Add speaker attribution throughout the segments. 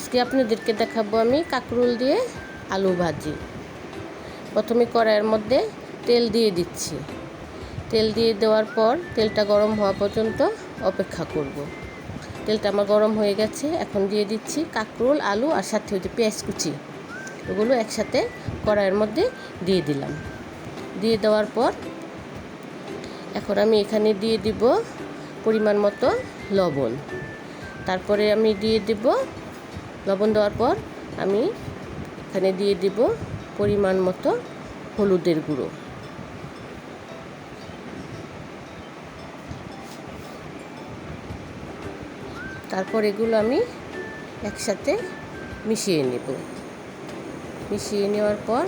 Speaker 1: আজকে আপনাদেরকে দেখাবো আমি কাঁকরোল দিয়ে আলু ভাজি। প্রথমে কড়াইয়ের মধ্যে তেল দিয়ে দিচ্ছি। তেল দিয়ে দেওয়ার পর তেলটা গরম হওয়া পর্যন্ত অপেক্ষা করব। তেলটা আমার গরম হয়ে গেছে, এখন দিয়ে দিচ্ছি কাঁকরোল, আলু আর সাথে হচ্ছে পেঁয়াজ কুচি। ওগুলো একসাথে কড়াইয়ের মধ্যে দিয়ে দিলাম। দিয়ে দেওয়ার পর এখন আমি এখানে দিয়ে দিব পরিমাণ মতো লবণ। তারপরে আমি দিয়ে দিব লবণ দেওয়ার পর আমি এখানে দিয়ে দিব পরিমাণ মতো হলুদের গুঁড়ো। তারপর এগুলো আমি একসাথে মিশিয়ে নেব। মিশিয়ে নেওয়ার পর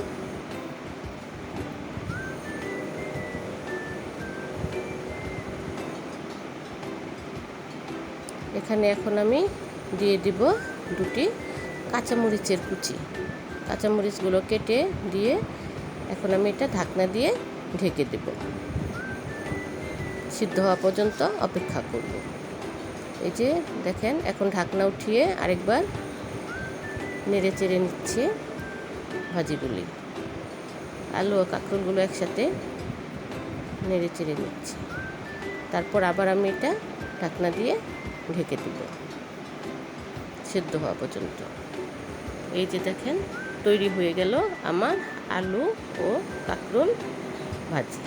Speaker 1: এখানে এখন আমি দিয়ে দিব দুটি কাঁচামরিচের কুচি। কাঁচামরিচগুলো কেটে দিয়ে এখন আমি এটা ঢাকনা দিয়ে ঢেকে দেব। সিদ্ধ হওয়া পর্যন্ত অপেক্ষা করব। এই যে দেখেন, এখন ঢাকনা উঠিয়ে আরেকবার নেড়ে চেড়ে নিচ্ছে ভাজিগুলি। আলু ও কাঁকরোলগুলো একসাথে নেড়ে চেড়ে নিচ্ছি। তারপর আবার আমি এটা ঢাকনা দিয়ে ঢেকে দিব। সেদ্ধ হওয়া পর্যন্ত। এই যে দেখেন, তৈরি হয়ে গেল আমার আলু ও কাঁকরোল ভাজি।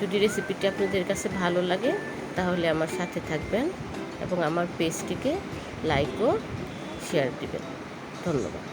Speaker 1: যদি রেসিপিটি আপনাদের কাছে ভালো লাগে, তাহলে আমার সাথে থাকবেন এবং আমার পেজটিকে লাইক ও শেয়ার দিবেন। ধন্যবাদ।